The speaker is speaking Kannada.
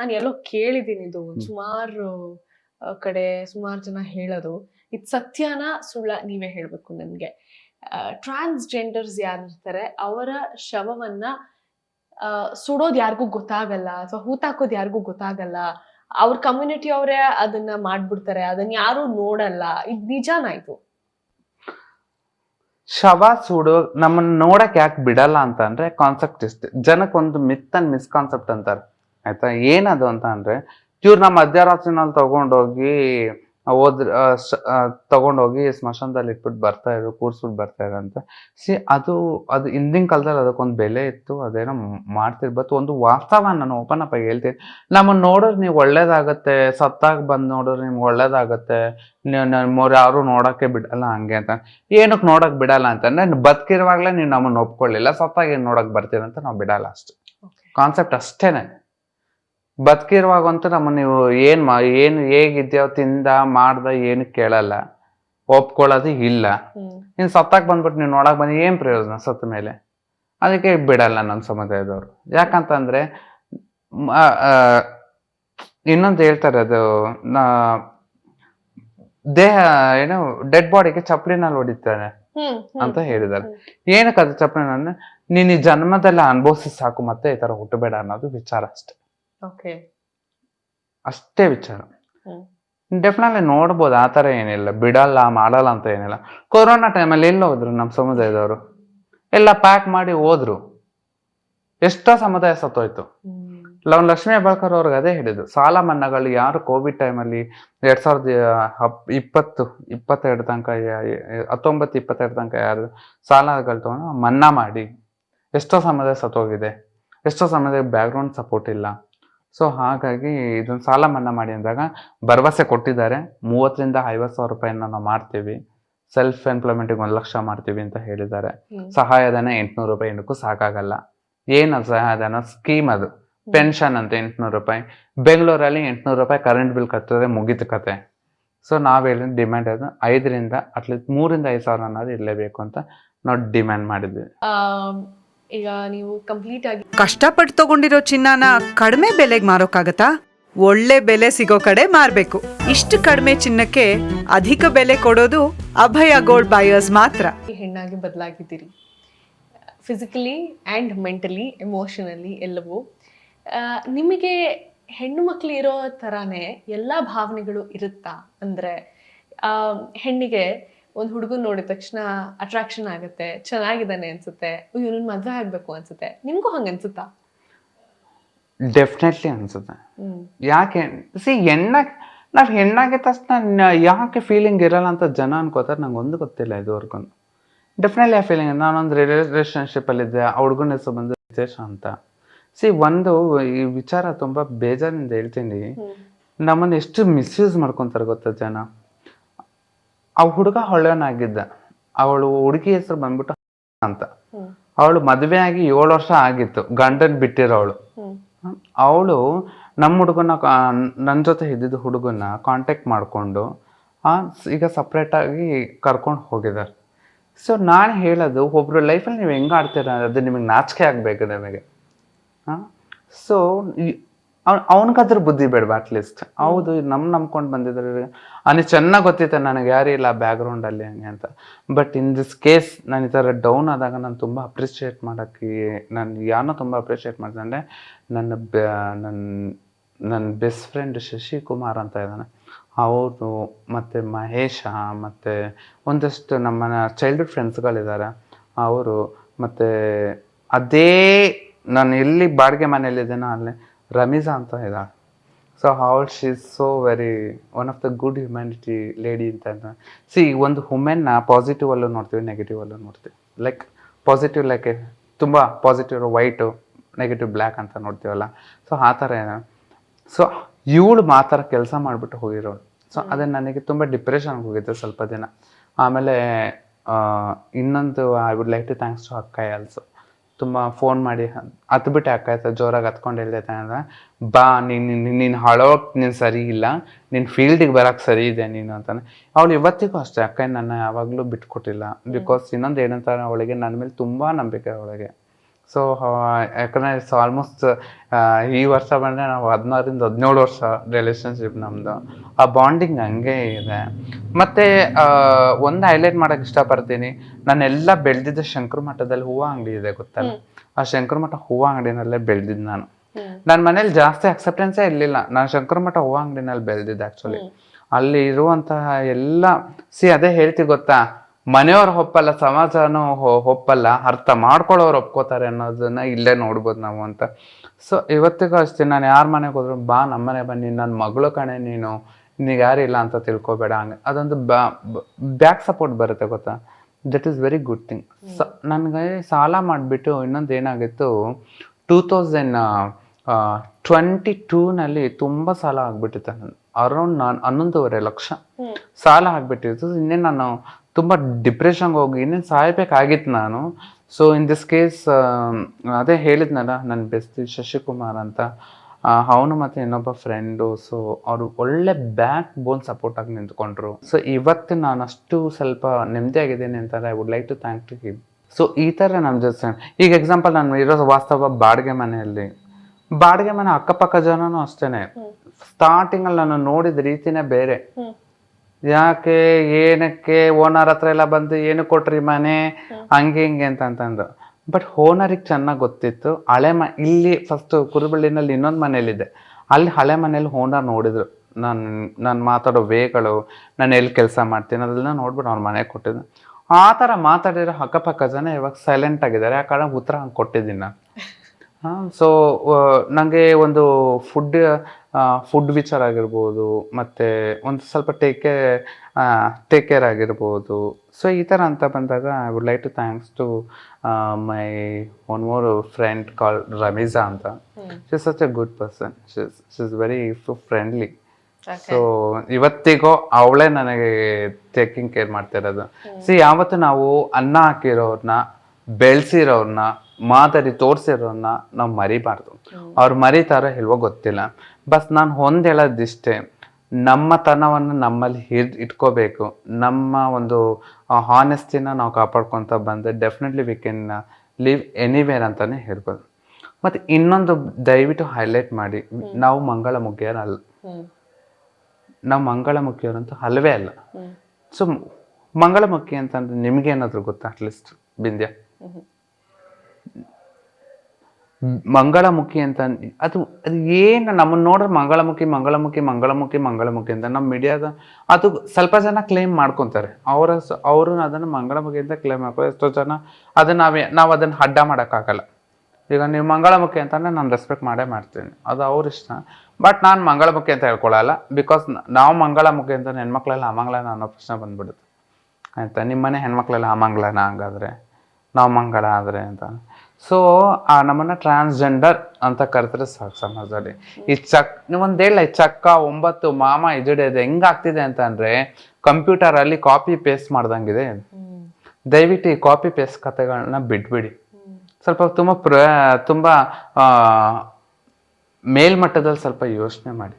ನಾನು ಎಲ್ಲೋ ಕೇಳಿದ್ದೀನಿ ಇದು ಸುಮಾರು ಕಡೆ ಸುಮಾರು ಜನ ಹೇಳೋದು. ಇದು ಸತ್ಯನ ಸುಳ್ಳ ನೀವೇ ಹೇಳಬೇಕು ನನಗೆ. ಟ್ರಾನ್ಸ್ಜೆಂಡರ್ಸ್ ಯಾರಿರ್ತಾರೆ ಅವರ ಶವವನ್ನ ಸುಡೋದು ಯಾರಿಗೂ ಗೊತ್ತಾಗಲ್ಲ ಅಥವಾ ಹೂತಾಕೋದು ಯಾರಿಗೂ ಗೊತ್ತಾಗಲ್ಲ. ಅವ್ರ ಕಮ್ಯುನಿಟಿ ಅವರೇ ಅದನ್ನ ಮಾಡ್ಬಿಡ್ತಾರೆ ಅದನ್ನ ಯಾರು ನೋಡಲ್ಲ. ಇದು ನಿಜಾನ ಇದು? ಶವ ಸುಡು ನಮ್ಮನ್ನ ನೋಡಕ್ ಯಾಕೆ ಬಿಡಲ್ಲ ಅಂತ ಅಂದ್ರೆ ಕಾನ್ಸೆಪ್ಟ್ ಇಷ್ಟೇ. ಜನಕ್ಕೆ ಒಂದು ಮಿತ್ ಅಂಡ್ ಮಿಸ್ಕಾನ್ಸೆಪ್ಟ್ ಅಂತಾರೆ. ಆಯ್ತಾ? ಏನದು ಅಂತ ಅಂದರೆ ಇವ್ರು ನಮ್ಮ ಮಧ್ಯರಾತ್ರಿನಲ್ಲಿ ತಗೊಂಡೋಗಿ ಹೋದ್ರ ತಗೊಂಡೋಗಿ ಸ್ಮಶಾನದಲ್ಲಿ ಇಟ್ಬಿಟ್ಟು ಬರ್ತಾ ಇದ್ರು ಕೂರ್ಸ್ಬಿಟ್ಟು ಬರ್ತಾ ಅಂತ. ಸಿ ಅದು ಅದು ಹಿಂದಿನ ಕಾಲದಲ್ಲಿ ಅದಕ್ಕೊಂದು ಬೆಲೆ ಇತ್ತು ಅದೇನೋ ಮಾಡ್ತಿರ್ಬತ್ತು ಒಂದು ವಾಸ್ತವ ನಾನು ಓಪನ್ ಅಪ್ ಆಗಿ ಹೇಳ್ತೀನಿ. ನಮ್ಮನ್ನು ನೋಡಿದ್ರೆ ನೀವು ಒಳ್ಳೇದಾಗತ್ತೆ ಸತ್ತಾಗಿ ಬಂದು ನೋಡಿದ್ರೆ ನಿಮ್ಗೆ ಒಳ್ಳೇದಾಗತ್ತೆ ನೀವು ನಮ್ಮವ್ರು ಯಾರು ನೋಡಕ್ಕೆ ಬಿಡಲ್ಲ ಹಂಗೆ ಅಂತ. ಏನಕ್ಕೆ ನೋಡಕ್ ಬಿಡಲ್ಲ ಅಂತಂದ್ರೆ ಬದುಕಿರುವಾಗಲೇ ನೀವು ನಮ್ಮನ್ನ ಒಪ್ಕೊಳ್ಳಿಲ್ಲ ಸತ್ತಾಗಿ ಏನು ನೋಡಕ್ ಬರ್ತೀರಂತ ನಾವು ಬಿಡಲ್ಲ ಅಷ್ಟೇ. ಕಾನ್ಸೆಪ್ಟ್ ಅಷ್ಟೇನೆ. ಬದುಕಿರುವಾಗಂತೂ ನಮ್ಮ ನೀವು ಏನ್ ಮಾ ಏನು ಹೇಗಿದ್ಯೋ ತಿಂದ ಮಾಡ್ದ ಏನು ಕೇಳಲ್ಲ. ಒಪ್ಕೊಳ್ಳೋದು ಇಲ್ಲ. ನೀನ್ ಇನ್ನು ಸತ್ತಾಗ ಬಂದ್ಬಿಟ್ಟು ನೀವು ನೋಡಕ್ ಬಂದು ಏನ್ ಪ್ರಯೋಜನ ಸತ್ತ ಮೇಲೆ? ಅದಕ್ಕೆ ಬಿಡಲ್ಲ ನಮ್ಮ ಸಮುದಾಯದವರು. ಯಾಕಂತಂದ್ರೆ ಇನ್ನೊಂದು ಹೇಳ್ತಾರೆ ಅದು ನಾ ದೇಹ ಏನು ಡೆಡ್ ಬಾಡಿಗೆ ಚಪ್ಪಲಿನಲ್ಲಿ ಹೊಡಿತಾರೆ. ಅಂತ ಹೇಳಿದ್ದಾರೆ. ಏನಕ್ಕೆ ಅದು ಚಪ್ಪಲಿನ ನೀನು ಈ ಜನ್ಮದಲ್ಲಿ ಅನುಭವಿಸಿ ಸಾಕು ಮತ್ತೆ ಈ ತರ ಹುಟ್ಟಬೇಡ ಅನ್ನೋದು ವಿಚಾರ ಅಷ್ಟೇ. ಅಷ್ಟೇ ವಿಚಾರ. ಡೆಫಿನೆಟ್ಲಿ ನೋಡ್ಬೋದು ಆ ಥರ ಏನಿಲ್ಲ. ಬಿಡಲ್ಲ ಮಾಡಲ್ಲ ಅಂತ ಏನಿಲ್ಲ. ಕೊರೋನಾ ಟೈಮಲ್ಲಿ ಎಲ್ಲ ಹೋದ್ರು ನಮ್ಮ ಸಮುದಾಯದವರು? ಎಲ್ಲ ಪ್ಯಾಕ್ ಮಾಡಿ ಹೋದ್ರು. ಎಷ್ಟೋ ಸಮುದಾಯ ಸತ್ತೋಯ್ತು. ಲವ್ ಲಕ್ಷ್ಮೀ ಹೆಬ್ಬಾಳ್ಕರ್ ಅವ್ರಿಗೆ ಅದೇ ಹೇಳಿದ್ದು ಸಾಲ ಮನ್ನಾಗಳು ಯಾರು ಕೋವಿಡ್ ಟೈಮಲ್ಲಿ ಎರಡ್ ಸಾವಿರದ ಇಪ್ಪತ್ತು ಇಪ್ಪತ್ತೆರಡು ತನಕ ಹತ್ತೊಂಬತ್ತು ಇಪ್ಪತ್ತೆರಡು ತನಕ ಯಾರು ಸಾಲಗಳು ತಗೊಂಡು ಮನ್ನಾ ಮಾಡಿ. ಎಷ್ಟೋ ಸಮುದಾಯ ಸತ್ತೋಗಿದೆ. ಎಷ್ಟೋ ಸಮುದಾಯ ಬ್ಯಾಕ್ಗ್ರೌಂಡ್ ಸಪೋರ್ಟ್ ಇಲ್ಲ. ಸೊ ಹಾಗಾಗಿ ಇದನ್ನ ಸಾಲ ಮನ್ನಾ ಮಾಡಿ ಅಂದಾಗ ಭರವಸೆ ಕೊಟ್ಟಿದ್ದಾರೆ. ಮೂವತ್ತರಿಂದ ಐವತ್ತು ಸಾವಿರ ರೂಪಾಯಿನ ನಾವು ಮಾಡ್ತೀವಿ. ಸೆಲ್ಫ್ ಎಂಪ್ಲಾಯ್ಮೆಂಟಿಗೆ ಒಂದು ಲಕ್ಷ ಮಾಡ್ತೀವಿ ಅಂತ ಹೇಳಿದ್ದಾರೆ. ಸಹಾಯಧನ ಎಂಟುನೂರು ರೂಪಾಯಿ ಏನಕ್ಕೂ ಸಾಕಾಗಲ್ಲ. ಏನು ಸಹಾಯಧನ? ಸ್ಕೀಮ್ ಅದು. ಪೆನ್ಷನ್ ಅಂತ ಎಂಟುನೂರು ರೂಪಾಯಿ. ಬೆಂಗಳೂರಲ್ಲಿ ಎಂಟುನೂರು ರೂಪಾಯಿ ಕರೆಂಟ್ ಬಿಲ್ ಕಟ್ಟಿದ್ರೆ ಮುಗೀತು ಕತೆ. ಸೊ ನಾವು ಹೇಳಿದ ಡಿಮ್ಯಾಂಡ್ ಅದು ಐದರಿಂದ ಅಟ್ಲೀಸ್ಟ್ ಮೂರಿಂದ ಐದು ಸಾವಿರ ಅನ್ನೋದು ಇರಲೇಬೇಕು ಅಂತ ನಾವು ಡಿಮ್ಯಾಂಡ್ ಮಾಡಿದ್ವಿ. ಈಗ ನೀವು ಕಂಪ್ಲೀಟ್ ಆಗಿ ಕಷ್ಟಪಟ್ಟು ತಗೊಂಡಿರೋ ಚಿನ್ನನ ಕಡಿಮೆ ಬೆಲೆಗೆ ಮಾರೋಕ್ಕಾಗತ್ತಾ? ಒಳ್ಳೆ ಬೆಲೆ ಸಿಗೋ ಕಡೆ ಮಾರಬೇಕು. ಇಷ್ಟು ಕಡಿಮೆ ಚಿನ್ನಕ್ಕೆ ಅಧಿಕ ಬೆಲೆ ಕೊಡೋದು ಅಭಯ ಗೋಲ್ಡ್ ಬಾಯರ್ಸ್ ಮಾತ್ರ. ಹೆಣ್ಣಾಗಿ ಬದಲಾಗಿದ್ದೀರಿ. ಫಿಸಿಕಲಿ ಆ್ಯಂಡ್ ಮೆಂಟಲಿ ಎಮೋಷನಲಿ ಎಲ್ಲವೂ. ಆ, ನಿಮಗೆ ಹೆಣ್ಣು ಮಕ್ಕಳು ಇರೋ ಥರಾನೇ ಎಲ್ಲ ಭಾವನೆಗಳು ಇರುತ್ತಾ? ಅಂದರೆ ಹೆಣ್ಣಿಗೆ ಒಂದು ಹುಡುಗನ್ ನೋಡಿದ ತಕ್ಷಣ ಅಟ್ರಾಕ್ಷನ್ ಆಗುತ್ತೆ ಚೆನ್ನಾಗಿದ್ದಾನೆ ಅನ್ಸುತ್ತೆ ಇವನನ್ನ ಮದುವೆ ಆಗ್ಬೇಕು ಅನ್ಸುತ್ತೆ. ನಿಮ್ಗೂ ಹಂಗ ಅನ್ಸುತ್ತಾ? ಡೆಫಿನೆಟ್ಲಿ ಅನ್ಸುತ್ತೆ. ಯಾಕೆ ಸಿ ಹೆಣ್ಣ ನಾವು ಹೆಣ್ಣಾಗಿ ತಕ್ಷಣ ಯಾಕೆ ಫೀಲಿಂಗ್ ಇರಲ್ಲ ಅಂತ ಜನ ಅನ್ಕೋತಾರೆ ನಂಗೆ ಒಂದು ಗೊತ್ತಿಲ್ಲ ಇದುವರೆಗೂ ಡೆಫಿನೆಟ್ಲಿ ಆ ಫೀಲಿಂಗ್ ನಾನೊಂದು ರಿಲೇಷನ್ಶಿಪ್ಪಲ್ಲಿದ್ದೆ ಆ ಹುಡುಗನ ಹೆಸರು ಬಂದು ರಿತೇಶ್ ಅಂತ. ಸಿ ಒಂದು ಈ ವಿಚಾರ ತುಂಬ ಬೇಜಾರಿಂದ ಹೇಳ್ತೀನಿ. ನಮ್ಮನ್ನು ಎಷ್ಟು ಮಿಸ್ಯೂಸ್ ಮಾಡ್ಕೊತಾರೆ ಗೊತ್ತಾ ಜನ? ಆ ಹುಡುಗ ಹೊಳ್ಳೆನಾಗಿದ್ದ ಅವಳು ಹುಡುಗಿ ಹೆಸರು ಬಂದ್ಬಿಟ್ಟು ಅಂತ. ಅವಳು ಮದುವೆ ಆಗಿ ಏಳು ವರ್ಷ ಆಗಿತ್ತು ಗಂಡನ್ ಬಿಟ್ಟಿರೋಳು. ಅವಳು ನಮ್ಮ ಹುಡುಗನ ನನ್ನ ಜೊತೆ ಇದ್ದಿದ್ದ ಹುಡುಗನ ಕಾಂಟ್ಯಾಕ್ಟ್ ಮಾಡಿಕೊಂಡು ಈಗ ಸಪ್ರೇಟಾಗಿ ಕರ್ಕೊಂಡು ಹೋಗಿದ್ದಾರೆ. ಸೊ ನಾನು ಹೇಳೋದು ಒಬ್ಬರು ಲೈಫಲ್ಲಿ ನೀವು ಹೆಂಗೆ ಆಡ್ತೀರ ಅದು ನಿಮಗೆ ನಾಚಿಕೆ ಆಗಬೇಕು ನಿಮಗೆ. ಹಾಂ. ಸೊ ಅವನಿಗಾದ್ರೂ ಬುದ್ಧಿ ಬೇಡವಾ ಅಟ್ಲೀಸ್ಟ್ ಹೌದು ನಮ್ಮ ನಂಬ್ಕೊಂಡು ಬಂದಿದ್ರೆ ಅವನಿಗೆ ಚೆನ್ನಾಗಿ ಗೊತ್ತಿತ್ತು ನನಗೆ, ಯಾರು ಇಲ್ಲ ಬ್ಯಾಕ್ಗ್ರೌಂಡಲ್ಲಿ ಹಂಗೆ ಅಂತ. ಬಟ್ ಇನ್ ದಿಸ್ ಕೇಸ್ ನಾನು ಈ ಥರ ಡೌನ್ ಆದಾಗ ನಾನು ತುಂಬ ಅಪ್ರಿಷಿಯೇಟ್ ಮಾಡೋಕ್ಕೆ, ನಾನು ಯಾರನ್ನೋ ತುಂಬ ಅಪ್ರಿಷಿಯೇಟ್ ಮಾಡಿದೆ. ಅಂದರೆ ನನ್ನ ನನ್ನ ನನ್ನ ಬೆಸ್ಟ್ ಫ್ರೆಂಡ್ ಶಶಿಕುಮಾರ್ ಅಂತ ಇದ್ದಾನೆ. ಅವರು ಮತ್ತು ಮಹೇಶ, ಮತ್ತು ಒಂದಷ್ಟು ನಮ್ಮ ಚೈಲ್ಡ್ಹುಡ್ ಫ್ರೆಂಡ್ಸ್ಗಳಿದ್ದಾರೆ ಅವರು ಮತ್ತು ಅದೇ ನಾನು ಎಲ್ಲಿ ಬಾಡಿಗೆ ಮನೆಯಲ್ಲಿದ್ದೇನೋ ಅಲ್ಲಿ ರಮೀಜಾ ಅಂತ ಇದ್ದಾಳೆ ಸೊ ಅವಳು she is so very one of the good humanity lady ಅಂತ ಸಿ ಒಂದು ವುಮೆನ್ನ ಪಾಸಿಟಿವ್ ಅಲ್ಲೂ ನೋಡ್ತೀವಿ ನೆಗೆಟಿವ್ ಅಲ್ಲೂ ನೋಡ್ತೀವಿ. ಲೈಕ್ ಪಾಸಿಟಿವ್ ಲೈಕ್ ತುಂಬ ಪಾಸಿಟಿವ್ ವೈಟು ನೆಗೆಟಿವ್ ಬ್ಲ್ಯಾಕ್ ಅಂತ ನೋಡ್ತೀವಲ್ಲ. ಸೊ ಆ ಥರ ಏನೋ. ಸೊ ಇವಳು ಮಾತ್ರ ಕೆಲಸ ಮಾಡಿಬಿಟ್ಟು ಹೋಗಿರೋಳು. ಸೊ ಅದೇ ನನಗೆ ತುಂಬ ಡಿಪ್ರೆಷನ್ಗೆ ಹೋಗಿದ್ದೆ ಸ್ವಲ್ಪ ದಿನ. ಆಮೇಲೆ ಇನ್ನೊಂದು I would like to thanks to ಅಕ್ಕ ಆಲ್ಸೋ ತುಂಬ ಫೋನ್ ಮಾಡಿ ಹತ್ಬಿಟ್ಟೆ ಅಕ್ಕ ಆಯ್ತು ಜೋರಾಗಿ ಹತ್ಕೊಂಡು ಹೇಳ್ತೈತೆ ಅಂದ್ರೆ ಬಾ ನೀನು ನೀನು ಹಳೋಕ್ ನೀನು ಸರಿ ಇಲ್ಲ ನಿನ್ನ ಫೀಲ್ಡಿಗೆ ಬರೋಕ್ಕೆ ಸರಿ ಇದೆ ನೀನು ಅಂತಾನೆ. ಅವಳು ಇವತ್ತಿಗೂ ಅಷ್ಟೇ ಅಕ್ಕ ನನ್ನ ಯಾವಾಗಲೂ ಬಿಟ್ಕೊಟ್ಟಿಲ್ಲ ಬಿಕಾಸ್ ಇನ್ನೊಂದು ಏನಂತಾರೆ ಅವಳಿಗೆ ನನ್ನ ಮೇಲೆ ತುಂಬ ನಂಬಿಕೆ ಅವಳಿಗೆ. ಸೊ ಯಾಕಂದರೆ ಇಟ್ಸ್ ಆಲ್ಮೋಸ್ಟ್ ಈ ವರ್ಷ ಬಂದರೆ ನಾವು ಹದಿನಾರಿಂದ ಹದಿನೇಳು ವರ್ಷ ರಿಲೇಷನ್ಶಿಪ್ ನಮ್ಮದು ಆ ಬಾಂಡಿಂಗ್ ಹಂಗೆ ಇದೆ. ಮತ್ತು ಒಂದು ಹೈಲೈಟ್ ಮಾಡೋಕ್ಕೆ ಇಷ್ಟಪಡ್ತೀನಿ. ನಾನೆಲ್ಲ ಬೆಳೆದಿದ್ದ ಶಂಕರ ಮಠದಲ್ಲಿ ಹೂವು ಅಂಗಡಿ ಇದೆ ಗೊತ್ತಲ್ಲ? ಆ ಶಂಕರ ಮಠ ಹೂವು ಅಂಗಡಿನಲ್ಲೇ ಬೆಳೆದಿದ್ದು ನಾನು. ನನ್ನ ಮನೇಲಿ ಜಾಸ್ತಿ ಅಕ್ಸೆಪ್ಟೆನ್ಸೇ ಇರಲಿಲ್ಲ. ನಾನು ಶಂಕರ ಮಠ ಹೂವು ಅಂಗಡಿನಲ್ಲಿ ಬೆಳೆದಿದ್ದೆ ಆ್ಯಕ್ಚುಲಿ ಅಲ್ಲಿ ಇರುವಂತಹ ಎಲ್ಲ ಸಿ ಅದೇ ಹೇಳ್ತಿ ಗೊತ್ತಾ? ಮನೆಯವ್ರು ಒಪ್ಪಲ್ಲ ಸಮಾಜನೂ ಒಪ್ಪಲ್ಲ ಅರ್ಥ ಮಾಡ್ಕೊಳ್ಳೋರು ಒಪ್ಕೋತಾರೆ ಅನ್ನೋದನ್ನ ಇಲ್ಲೇ ನೋಡ್ಬೋದು ನಾವು ಅಂತ. ಸೊ ಇವತ್ತಿಗೂ ಅಷ್ಟೇ ನಾನು ಯಾರ ಮನೆಗೆ ಹೋದ್ರು ಬಾ ನಮ್ಮನೆ ಬನ್ನಿ ನನ್ನ ಮಗಳು ಕಣೆ ನೀನು ನಿನಗೆ ಇಲ್ಲ ಅಂತ ತಿಳ್ಕೊಬೇಡ ಹಂಗೆ. ಅದೊಂದು ಬ್ಯಾಕ್ ಸಪೋರ್ಟ್ ಬರುತ್ತೆ ಗೊತ್ತಾ? That is very good thing ಸ ನನಗೆ ಸಾಲ ಮಾಡಿಬಿಟ್ಟು ಇನ್ನೊಂದು ಏನಾಗಿತ್ತು ಟೂ ತೌಸಂಡ್ ಟ್ವೆಂಟಿ ಟೂನಲ್ಲಿ ತುಂಬ ಸಾಲ ಆಗ್ಬಿಟ್ಟಿತ್ತು ನನ್ನ ಅರೌಂಡ್ ನಾನು ಹನ್ನೊಂದೂವರೆ ಲಕ್ಷ ಸಾಲ ಆಗ್ಬಿಟ್ಟಿತ್ತು. ಇನ್ನೇ ನಾನು ತುಂಬ ಡಿಪ್ರೆಷನ್ಗೆ ಹೋಗಿ ಇನ್ನೇನು ಸಾಯ್ಬೇಕಾಗಿತ್ತು ನಾನು. ಸೊ ಇನ್ ದಿಸ್ ಕೇಸ್ ಅದೇ ಹೇಳಿದ್ನಲ್ಲ ನನ್ನ ಬೆಸ್ಟ್ ಶಶಿಕುಮಾರ್ ಅಂತ. ಅವನು ಮತ್ತು ಇನ್ನೊಬ್ಬ ಫ್ರೆಂಡು ಸೊ ಅವರು ಒಳ್ಳೆ ಬ್ಯಾಕ್ ಬೋನ್ ಸಪೋರ್ಟ್ ಆಗಿ ನಿಂತ್ಕೊಂಡ್ರು. ಸೊ ಇವತ್ತು ನಾನು ಅಷ್ಟು ಸ್ವಲ್ಪ ನೆಮ್ಮದಿಯಾಗಿದ್ದೀನಿ ಅಂತಾರೆ I would like to thank to him so ಈ ಥರ ನಮ್ಮ ಜೊತೆ ಈಗ ಎಕ್ಸಾಂಪಲ್ ನಾನು ಇರೋ ವಾಸ್ತವ ಬಾಡಿಗೆ ಮನೆಯಲ್ಲಿ. ಬಾಡಿಗೆ ಮನೆ ಅಕ್ಕಪಕ್ಕ ಜನನೂ ಅಷ್ಟೇ ಸ್ಟಾರ್ಟಿಂಗಲ್ಲಿ ನಾನು ನೋಡಿದ ರೀತಿನೇ ಬೇರೆ. ಯಾಕೆ ಏನಕ್ಕೆ ಓನರ್ ಹತ್ರ ಎಲ್ಲ ಬಂದು ಏನು ಕೊಟ್ರಿ ಮನೆ? ಹಂಗೆ ಹಿಂಗೆ ಅಂತ ಅಂತಂದು. ಬಟ್ ಓನರಿಗೆ ಚೆನ್ನಾಗಿ ಗೊತ್ತಿತ್ತು. ಹಳೆ ಮ ಇಲ್ಲಿ ಫಸ್ಟ್ ಕುರುಬಳ್ಳಿನಲ್ಲಿ ಇನ್ನೊಂದು ಮನೇಲಿದೆ ಅಲ್ಲಿ ಹಳೆ ಮನೇಲಿ ಓನರ್ ನೋಡಿದ್ರು. ನಾನು ನಾನು ಮಾತಾಡೋ ವೇಗಳು ನಾನು ಎಲ್ಲಿ ಕೆಲಸ ಮಾಡ್ತೀನಿ ಅದೆಲ್ಲ ನೋಡ್ಬಿಟ್ಟು ಅವ್ರ ಮನೆಗೆ ಕೊಟ್ಟಿದ್ದು. ಆ ಥರ ಮಾತಾಡಿರೋ ಅಕ್ಕಪಕ್ಕ ಜನ ಇವಾಗ ಸೈಲೆಂಟ್ ಆಗಿದ್ದಾರೆ. ಆ ಕಾರಣ ಉತ್ತರ ಹಂಗೆ ಕೊಟ್ಟಿದ್ದೀನಿ ನಾನು. ಸೊ ನನಗೆ ಒಂದು ಫುಡ್ ಫುಡ್ ವಿಚಾರ ಆಗಿರ್ಬೋದು ಮತ್ತು ಒಂದು ಸ್ವಲ್ಪ ಟೇಕ್ ಕೇರ್ ಟೇಕ್ ಕೇರ್ ಆಗಿರ್ಬೋದು. ಸೊ ಈ ಥರ ಅಂತ ಬಂದಾಗ I would like to thanks to my one more friend call Rameeza ಅಂತ. She is such a good person she is very friendly so ಇವತ್ತಿಗೋ ಅವಳೇ ನನಗೆ ಟೇಕಿಂಗ್ ಕೇರ್ ಮಾಡ್ತಿರೋದು ಸೊ ಯಾವತ್ತು ನಾವು ಅನ್ನ ಹಾಕಿರೋರ್ನ ಬೆಳೆಸಿರೋರ್ನ ಮಾದರಿ ತೋರಿಸಿರೋನ್ನ ನಾವು ಮರಿಬಾರ್ದು. ಅವ್ರು ಮರಿತಾರೋ ಇಲ್ವೋ ಗೊತ್ತಿಲ್ಲ. ಬಸ್ ನಾನು ಒಂದು ಹೇಳೋದಿಷ್ಟೇ ನಮ್ಮ ತನವನ್ನು ನಮ್ಮಲ್ಲಿ ಹಿಡ್ ಇಟ್ಕೋಬೇಕು. ನಮ್ಮ ಒಂದು ಹಾನೆಸ್ಟಿನ ನಾವು ಕಾಪಾಡ್ಕೊತ ಬಂದರೆ definitely we can live anywhere ಅಂತಾನೆ ಹೇಳ್ಬೋದು. ಮತ್ತು ಇನ್ನೊಂದು ದಯವಿಟ್ಟು ಹೈಲೈಟ್ ಮಾಡಿ ನಾವು ಮಂಗಳ ಮುಖ್ಯರಲ್ಲ ನಾವು ಮಂಗಳ ಮುಖ್ಯರಂತೂ ಅಲ್ಲವೇ ಅಲ್ಲ. ಸೊ ಮಂಗಳಮುಖಿ ಅಂತಂದ್ರೆ ನಿಮ್ಗೆ ಏನಾದ್ರು ಗೊತ್ತಾ ಅಟ್ಲೀಸ್ಟ್ ಬಿಂದ್ಯ? ಮಂಗಳಮುಖಿ ಅಂತ ಅದು ಅದು ಏನು ನಮ್ಮನ್ನ ನೋಡಿದ್ರೆ ಮಂಗಳಮುಖಿ ಮಂಗಳಮುಖಿ ಮಂಗಳಮುಖಿ ಮಂಗಳಮುಖಿ ಅಂತ ನಮ್ಮ ಮೀಡಿಯಾದ ಅದು ಸ್ವಲ್ಪ ಜನ ಕ್ಲೇಮ್ ಮಾಡ್ಕೊತಾರೆ. ಅವರ ಅವರು ಅದನ್ನು ಮಂಗಳಮುಖಿ ಅಂತ ಕ್ಲೇಮ್ ಮಾಡ್ತಾರೆ ಎಷ್ಟೋ ಜನ ಅದನ್ನ ನಾವೇ, ನಾವು ಅದನ್ನು ಅಡ್ಡ ಮಾಡೋಕ್ಕಾಗಲ್ಲ. ಈಗ ನೀವು ಮಂಗಳಮುಖಿ ಅಂತಂದರೆ ನಾನು ರೆಸ್ಪೆಕ್ಟ್ ಮಾಡೇ ಮಾಡ್ತೀನಿ. ಅದು ಅವ್ರ ಇಷ್ಟ. ಬಟ್ ನಾನು ಮಂಗಳಮುಖಿ ಅಂತ ಹೇಳ್ಕೊಳ್ಳಲ್ಲ ಬಿಕಾಸ್ ನಾವು ಮಂಗಳಮುಖಿ ಅಂತ ಹೆಣ್ಮಕ್ಳೆಲ್ಲ ಅಮಂಗಳನ ಅನ್ನೋ ಪ್ರಶ್ನೆ ಬಂದ್ಬಿಡುತ್ತೆ. ಆಯ್ತಾ? ನಿಮ್ಮನೆ ಹೆಣ್ಮಕ್ಳೆಲ್ಲ ಅಮಂಗಳನ ಹಂಗಾದ್ರೆ? ನಾವು ಮಂಗಳ ಆದರೆ ಅಂತ. ಸೊ ಆ ನಮ್ಮನ್ನ ಟ್ರಾನ್ಸ್ಜೆಂಡರ್ ಅಂತ ಕರೆದ್ರೆ ಸಾಕು ಸಮಾಜದಲ್ಲಿ. ಈ ಚಕ್ ಒಂದು ಹೇಳ ಚಕ್ಕ, ಒಂಬತ್ತು, ಮಾಮ ಇಜಡಿಯೋದು ಹೆಂಗಾಗ್ತಿದೆ ಕಂಪ್ಯೂಟರ್ ಅಲ್ಲಿ ಕಾಪಿ ಪೇಸ್ಟ್ ಮಾಡ್ದಂಗಿದೆ. ದಯವಿಟ್ಟು ಈ ಕಾಪಿ ಪೇಸ್ಟ್ ಕಥೆಗಳನ್ನ ಬಿಟ್ಬಿಡಿ ಸ್ವಲ್ಪ ತುಂಬಾ ಪ್ರ, ತುಂಬಾ ಮೇಲ್ಮಟ್ಟದಲ್ಲಿ ಸ್ವಲ್ಪ ಯೋಚನೆ ಮಾಡಿ.